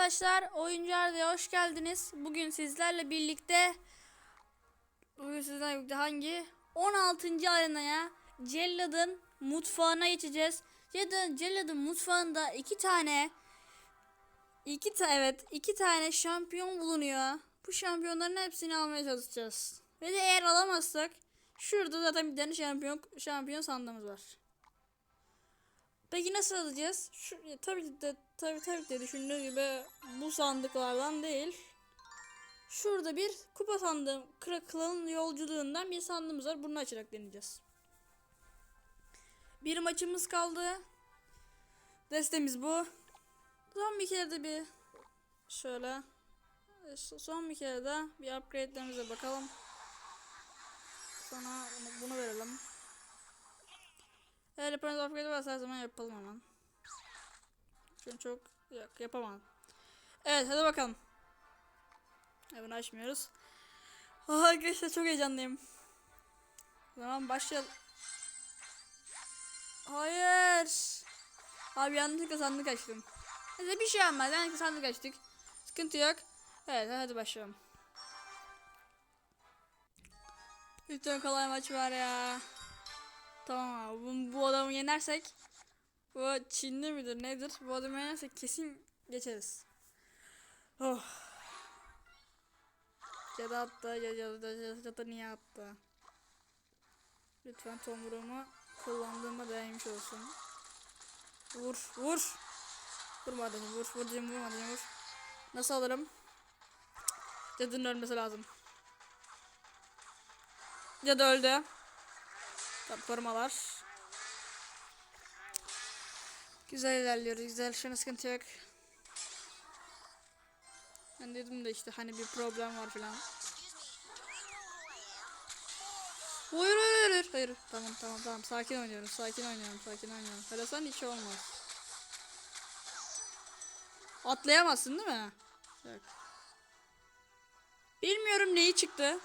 Arkadaşlar Oyuncu Arda'ya hoş geldiniz. Bugün sizlerle birlikte Bugün sizlerle birlikte hangi 16. arenaya Cellad'ın mutfağına geçeceğiz. Cellad'ın Cellad'ın mutfağında iki tane iki ta evet iki tane şampiyon bulunuyor. Bu şampiyonların hepsini almaya çalışacağız. Ve de eğer alamazsak şurada zaten bir tane şampiyon şampiyon sandığımız var. Peki nasıl alacağız? Şu, tabii ki de tabii ki de düşündüğü gibi bu sandıklardan değil. Şurada bir kupa sandığı, Kra- kralın yolculuğundan bir sandığımız var. Bunu açarak deneyeceğiz. Bir maçımız kaldı. Destemiz bu. Son bir kere de bir şöyle so- son bir kere de bir upgrade'lerimize bakalım. Sonra bunu- verelim. Eğer yaparınız upgrade varsa her zaman yapalım hemen. Çünkü çok yok yapamam. Evet hadi bakalım. Hemen açmıyoruz. Ah, arkadaşlar çok heyecanlıyım. O zaman başlayalım. Hayır. Abi yanlışlıkla sandık açtım. Neyse bir şey olmaz. Yanlışlıkla sandık açtık. Sıkıntı yok. Evet hadi başlayalım. Lütfen kolay maç var ya. Tamam abi bu adamı yenersek bu Çinli midir nedir? Bu adamı yenersek kesin geçeriz. Oh. Cadı attı, cadı, cadı, cadı, niye attı? Lütfen tomruğumu kullandığıma değmiş olsun. Vur, vur. Vurma adamı, vur, vur diyeyim, vurma diyeyim, vur. Nasıl alırım? Cadının ölmesi lazım. Cadı öldü. Tamam korumalar. Güzel ilerliyoruz. Güzel. Şuna sıkıntı yok. Ben dedim de işte hani bir problem var falan. Hayır hayır hayır. Hayır. Tamam tamam tamam. Sakin oynuyoruz. Sakin oynuyorum. Sakin oynuyorum. Harasan hiç olmaz. Atlayamazsın değil mi? Yok. Bilmiyorum neyi çıktı.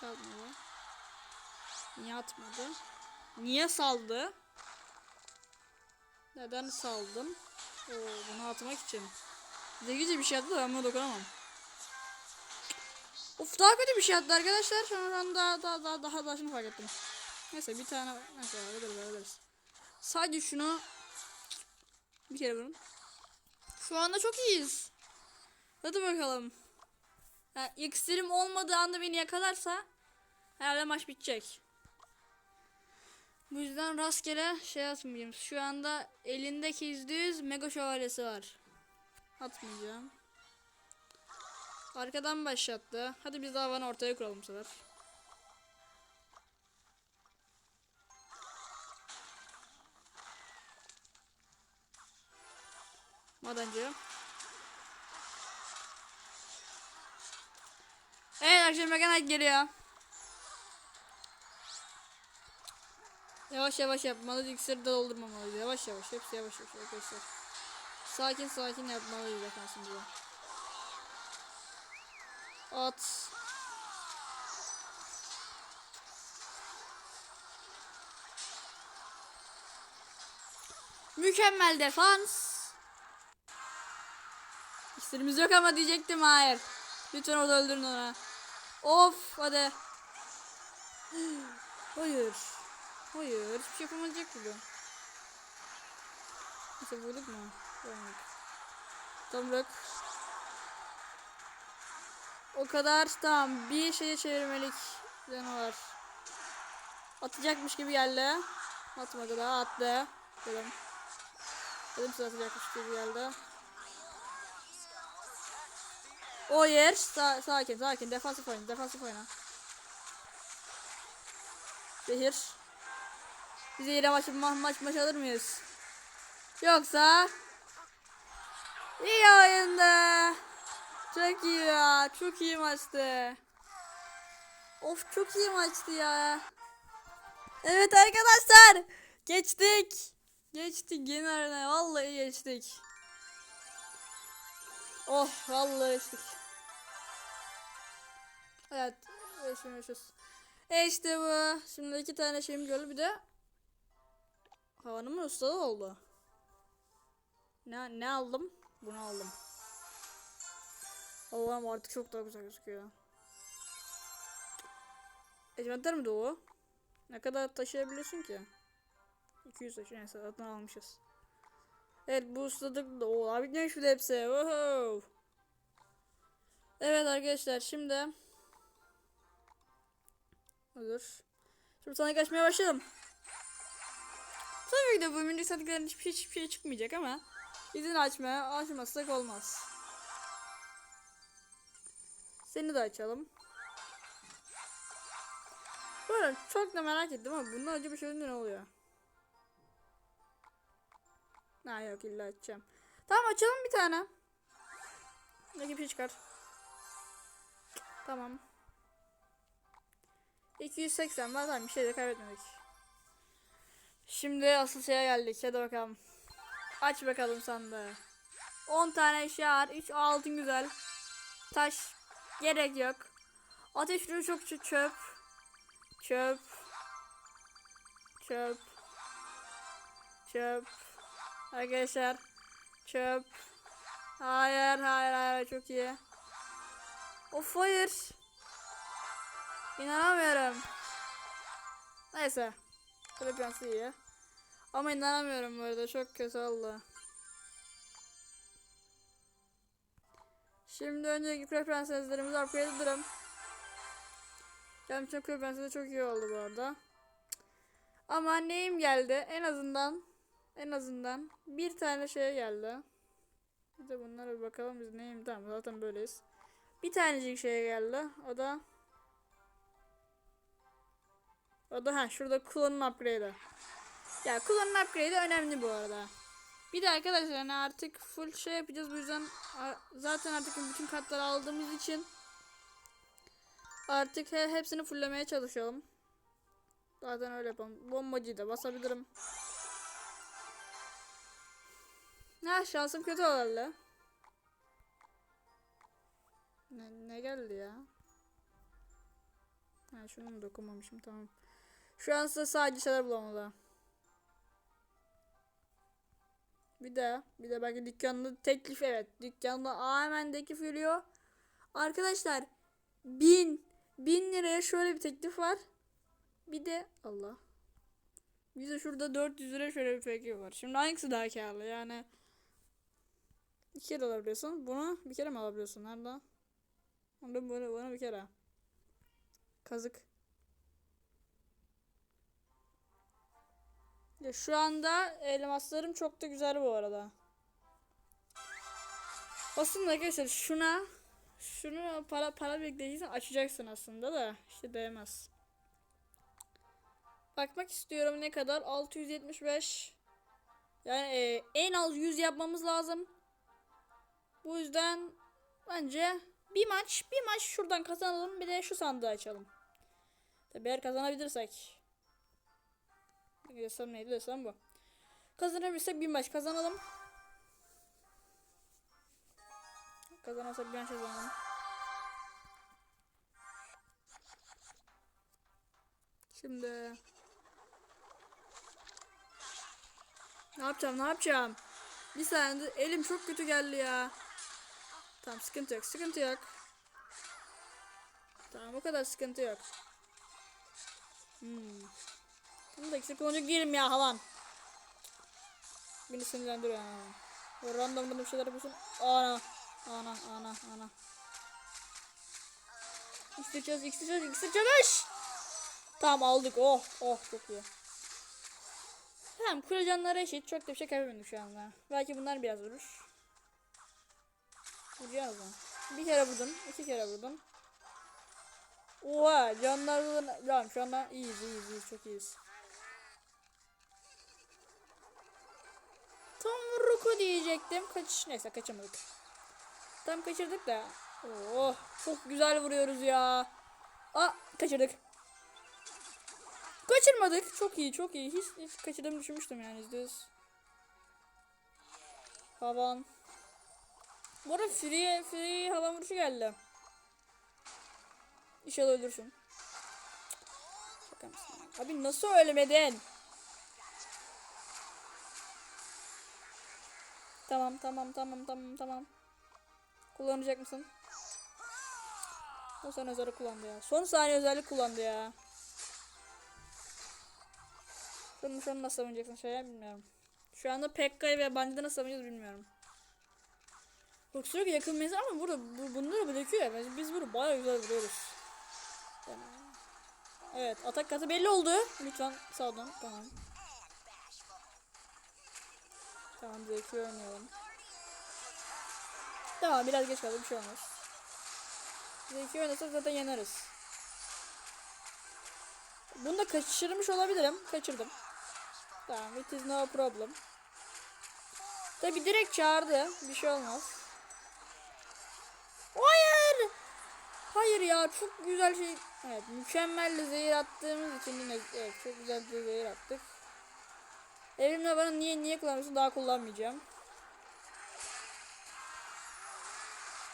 Çalmadı. Niye atmadı? Niye saldı? Neden saldım? Oo, bunu atmak için. Zekice bir şey attı da ben buna dokunamam. Of daha kötü bir şey attı arkadaşlar. An daha daha daha daha daha şunu fark ettim. Neyse bir tane neyse hallederiz hallederiz. Sadece şunu bir kere vurun. Şu anda çok iyiyiz. Hadi bakalım. Yani iksirim olmadığı anda beni yakalarsa herhalde maç bitecek. Bu yüzden rastgele şey atmayayım. Şu anda elindeki %100 mega şövalyesi var. Atmayacağım. Arkadan başlattı. Hadi biz daha bana ortaya kuralım bu sefer. Madenci. Akşam Mega Knight geliyor. Yavaş yavaş yapmalı. İksiri de doldurmamalıyız. Yavaş yavaş. Hepsi yavaş yavaş arkadaşlar. Sakin sakin yapmalıyız efendim. At. Mükemmel defans. İksirimiz yok ama diyecektim hayır. Lütfen orada öldürün onu. Of hadi. Hayır. Hayır. Hiçbir şey yapamayacak gibi. Neyse vurduk mu? Vurmadık. Tomruk. O kadar tamam. Bir şeye çevirmelik canavar. Atacakmış gibi geldi. Atmadı da attı. Dedim. Dedim size atacakmış gibi geldi. O yer sa sakin sakin defansif oyna defansif oyna. Zehir. Bize yine maç, ma maç maç alır mıyız? Yoksa iyi oyunda. Çok iyi ya. Çok iyi maçtı. Of çok iyi maçtı ya. Evet arkadaşlar. Geçtik. Geçtik yeni arena. Vallahi geçtik. Oh vallahi geçtik. Evet. Yaşıyormuşuz. E işte bu. Şimdi iki tane şeyim gördü. Bir de Havanımın ustalı oldu. Ne, ne aldım? Bunu aldım. Allah'ım artık çok daha güzel gözüküyor. Ecmentler mi dolu? Ne kadar taşıyabiliyorsun ki? 200 taşı neyse zaten almışız. Evet bu ustadık o abi ne şu hepsi. Wow. Evet arkadaşlar şimdi Olur. Şimdi sana kaçmaya başladım. Tabii ki de bu minik satıkların hiçbir, şey- hiçbir şey çıkmayacak ama izin açmaya açmazsak olmaz. Seni de açalım. Böyle çok da merak ettim ama bundan önce bir şey ne oluyor? Ha yok illa açacağım. Tamam açalım bir tane. Ne bir şey çıkar. Tamam. 280 var tamam bir şey de kaybetmedik. Şimdi asıl şeye geldik. Hadi bakalım. Aç bakalım sandığı. 10 tane eşya var. 3 altın güzel. Taş gerek yok. Ateş ruhu çok çö- çöp. Çöp. Çöp. Çöp. Arkadaşlar. Çöp. Hayır hayır hayır çok iyi. Of hayır. İnanamıyorum. Neyse. Frekansı iyi. Ama inanamıyorum bu arada çok kötü oldu. Şimdi önceki kule prenseslerimizi upgrade ederim. Benim için kule prensesi çok iyi oldu bu arada. Ama neyim geldi? En azından en azından bir tane şey geldi. Bir de bunlara bir bakalım biz neyim tamam zaten böyleyiz. Bir tanecik şey geldi. O da o da ha şurada kullanım upgrade'i. Ya kullanım upgrade'i önemli bu arada. Bir de arkadaşlar hani artık full şey yapacağız bu yüzden zaten artık bütün katları aldığımız için artık he, hepsini fulllemeye çalışalım. Zaten öyle yapalım. Bombacıyı da basabilirim. Ha şansım kötü oldu. Ne, ne geldi ya? Ha şunu dokunmamışım tamam. Şu an size sadece şeyler bulamadı. Bir de bir de belki dükkanda teklif evet dükkanda hemen teklif geliyor. Arkadaşlar bin bin liraya şöyle bir teklif var. Bir de Allah. Bir de şurada 400 lira şöyle bir teklif var. Şimdi hangisi daha karlı yani? İki kere alabiliyorsun. Bunu bir kere mi alabiliyorsun? Nerede? Bunu, bunu, bunu bir kere. Kazık. Ya şu anda elmaslarım çok da güzel bu arada. Aslında arkadaşlar şuna şunu para para bekleyiciden açacaksın aslında da işte değmez. Bakmak istiyorum ne kadar 675 yani e, en az 100 yapmamız lazım. Bu yüzden bence bir maç bir maç şuradan kazanalım bir de şu sandığı açalım. Tabi eğer kazanabilirsek. Desem neydi desem bu. Kazanabilirsek bir maç kazanalım. Kazanırsak bir maç kazanalım. Şimdi ne yapacağım ne yapacağım? Bir saniye elim çok kötü geldi ya. Tamam sıkıntı yok sıkıntı yok. Tamam o kadar sıkıntı yok. Hmm. Bunu da eksik olunca girelim ya havan. Beni sinirlendiriyor ya. Böyle random bir şeyler yapıyorsun. Ana. Ana ana ana. Çalış iksir çalış. Tamam aldık oh oh çok iyi. Tamam kule eşit çok da bir şey kaybetmedik şu anda. Belki bunlar biraz vurur. Vuracağız mı? Bir kere vurdum iki kere vurdum. Oha canlar Tamam şu anda iyiyiz iyiyiz iyiyiz çok iyiyiz. Tam ruku diyecektim. Kaç neyse kaçamadık. Tam kaçırdık da. Oh çok güzel vuruyoruz ya. Aa kaçırdık. Kaçırmadık. Çok iyi çok iyi. Hiç, hiç kaçırdığımı düşünmüştüm yani %100. Havan. Bu arada free, free havan vuruşu geldi. İnşallah mısın? Abi nasıl ölmedin? Tamam tamam tamam tamam tamam. Kullanacak mısın? O sen özellik kullandı ya. Son saniye özellik kullandı ya. Şunu şunu nasıl savunacaksın şey bilmiyorum. Şu anda Pekka'yı ve Bandit'i nasıl savunacağız bilmiyorum. Sürekli yakın mesafe ama burada bu, bunları bırakıyor ya. Biz, bunu bayağı güzel vuruyoruz. Evet atak katı belli oldu. Lütfen sağdan tamam. Tamam zevki oynayalım. Tamam biraz geç kaldı bir şey olmaz. Zevki oynasak zaten yeneriz. Bunu da kaçırmış olabilirim. Kaçırdım. Tamam it is no problem. Tabi direkt çağırdı. Bir şey olmaz. Hayır. Hayır ya çok güzel şey. Evet mükemmel zehir attığımız için yine evet, çok güzel bir zehir attık. Evrimle bana niye niye kullanıyorsun daha kullanmayacağım.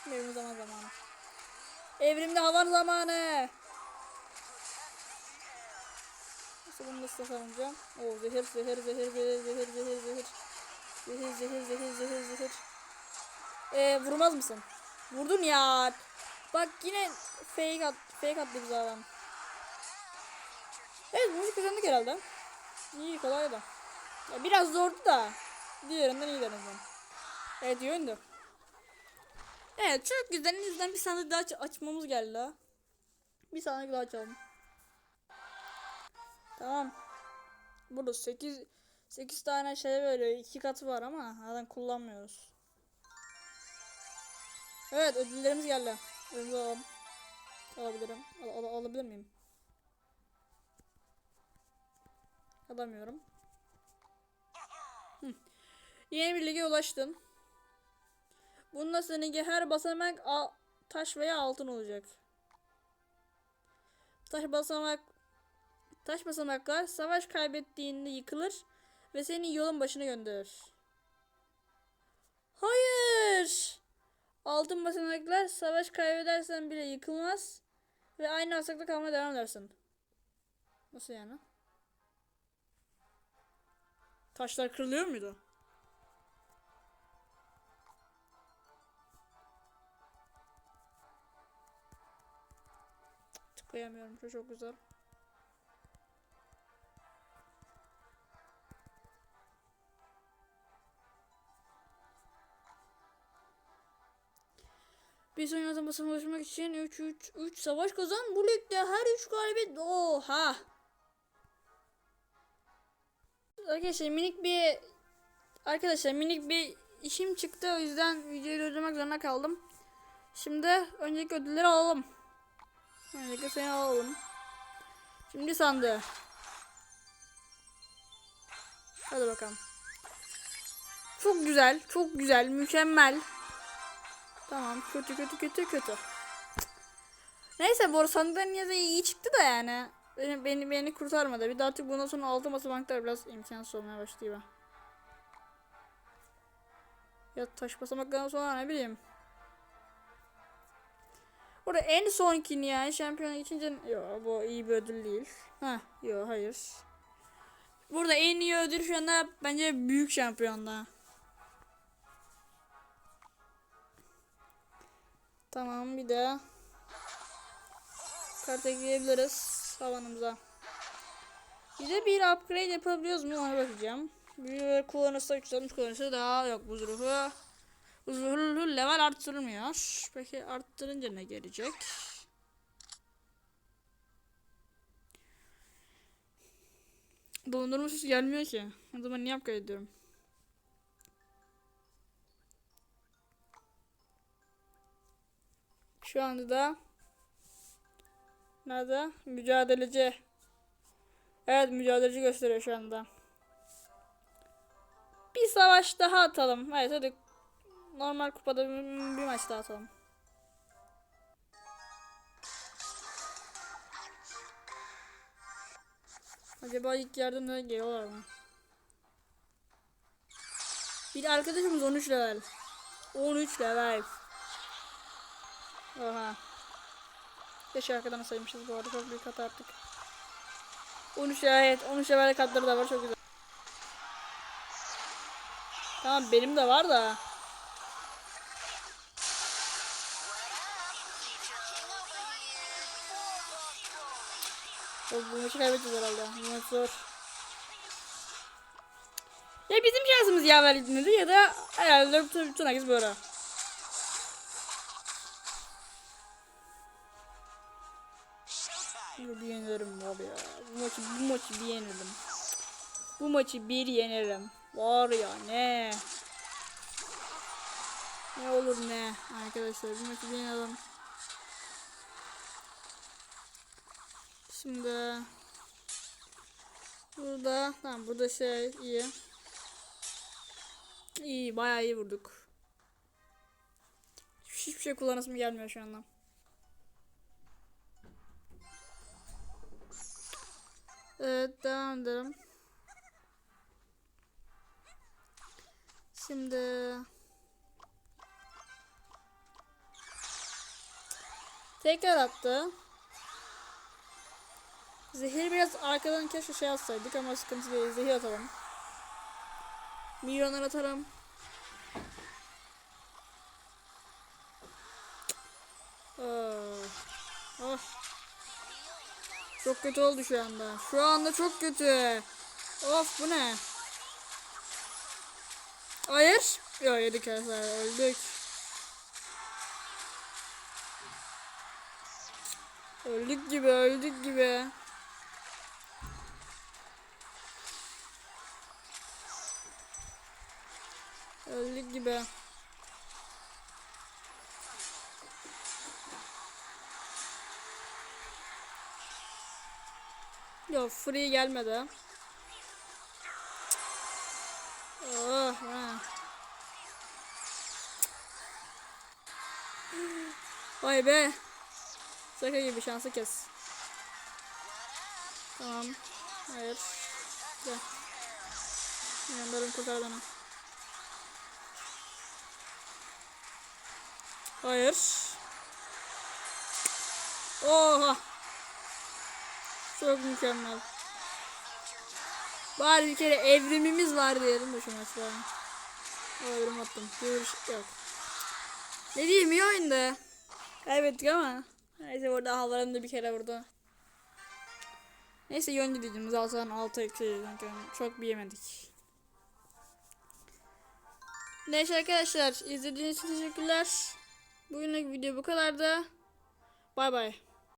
Evrim zaman zamanı. Evrimde havan zamanı. Nasıl bunu nasıl savunacağım? Oo zehir zehir zehir zehir zehir zehir zehir. Zehir zehir zehir zehir zehir. Ee, vurmaz mısın? Vurdun ya. Bak yine fake at fake attı bize adam. Evet bunu kazandık herhalde. İyi kolay da. Ya biraz zordu da. Diğerinden iyi denedim. Evet oyundu. Evet çok güzel. En yüzden bir sandık daha aç- açmamız geldi ha. Bir sandık daha açalım. Tamam. Burada 8 8 tane şey böyle iki katı var ama zaten kullanmıyoruz. Evet ödüllerimiz geldi. Ödülümüzü alalım. Alabilirim. Al, al- alabilir miyim? Alamıyorum. Yeni bir lige ulaştın. Bununla seninki her basamak taş veya altın olacak. Taş basamak taş basamaklar savaş kaybettiğinde yıkılır ve seni yolun başına gönderir. Hayır. Altın basamaklar savaş kaybedersen bile yıkılmaz ve aynı basamakta kalmaya devam edersin. Nasıl yani? Taşlar kırılıyor muydu? Tıklayamıyorum. Şu çok güzel. Bir sonraki azamasına ulaşmak için 3 3 3 savaş kazan. Bu ligde her 3 galibiyet. Oha. Arkadaşlar minik bir Arkadaşlar minik bir işim çıktı o yüzden videoyu durdurmak zorunda kaldım. Şimdi önceki ödülleri alalım. Önceki seni alalım. Şimdi sandığı. Hadi bakalım. Çok güzel, çok güzel, mükemmel. Tamam, kötü kötü kötü kötü. Neyse bu sandıkların yazı iyi çıktı da yani. Beni, beni, beni kurtarmadı. Bir de artık bundan sonra altı basamaklar biraz imkansız olmaya başlıyor. Ya taş basamaklardan sonra ne bileyim. Burada en sonkini yani şampiyona geçince yok bu iyi bir ödül değil. Ha yok hayır. Burada en iyi ödül şu anda bence büyük şampiyonda. Tamam bir de kart ekleyebiliriz havanımıza. Bir de bir upgrade yapabiliyoruz mu ona bakacağım. Bir kullanırsa 360 kullanırsa daha yok bu zırhı. Zırhı level arttırılmıyor. Peki arttırınca ne gelecek? Dondurma sesi gelmiyor ki. O zaman niye upgrade ediyorum? Şu anda da Nerede? Mücadeleci. Evet mücadeleci gösteriyor şu anda. Bir savaş daha atalım. Evet hadi. Normal kupada bir, maç daha atalım. Acaba ilk yardımda geliyorlar mı? Bir arkadaşımız 13 level. 13 level. Oha. 5 arkadan saymışız bu arada çok büyük hata yaptık. 13 evet 13 level katları da var çok güzel. Tamam benim de var da. O, bu maçı kaybedeceğiz herhalde. Bu maç zor. Ya bizim şansımız yaver gitmedi ya da herhalde bütün, herkes böyle. Maçı, bu maçı bir yenerim. Bu maçı bir yenerim. Var ya ne. Ne olur ne arkadaşlar bu maçı bir yenelim. Şimdi burada tamam burada şey iyi. İyi bayağı iyi vurduk. Hiçbir şey kullanasım gelmiyor şu anda. Evet devam edelim. Şimdi tekrar attı. Zehir biraz arkadan keşke şey atsaydık ama sıkıntı değil. Zehir atalım. Milyonlar atarım. Oh. Çok kötü oldu şu anda. Şu anda çok kötü. Of bu ne? Hayır. Yok yedik arkadaşlar öldük. Öldük gibi öldük gibi. Öldük gibi. Yok free gelmedi. Oh, ha. Vay be. Şaka gibi şansı kes. Tamam. Hayır. Gel. Yanlarım kurtar beni. Hayır. Oha. Çok mükemmel. Bari bir kere evrimimiz var diyelim de şu maçta. Evrim attım. Görüş yok. Ne diyeyim iyi oyunda. Kaybettik ama. Neyse burada havalarında bir kere vurdu. Neyse yönlü dediğimiz alsan 6 eksi çok bir yemedik. Neyse arkadaşlar izlediğiniz için teşekkürler. Bugünlük video bu kadardı. Bay bay.